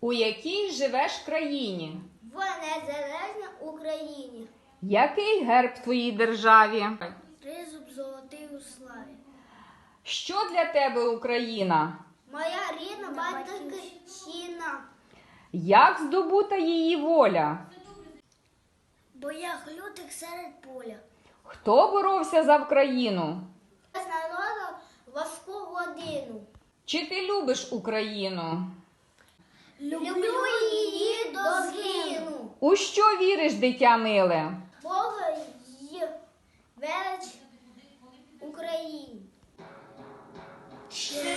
У якій живеш країні? в незалежній Україні. Який герб в твоїй державі? Тризуб золотий у славі. Що для тебе Україна? Моя рідна батьківщина. Як здобута її воля? Боях лютих серед поля. Хто боровся за Вкраїну? З народу важку годину. Чи ти любиш Україну? Люблю її до згину. У що віриш, дитя миле? Бога й велич Україні. Ще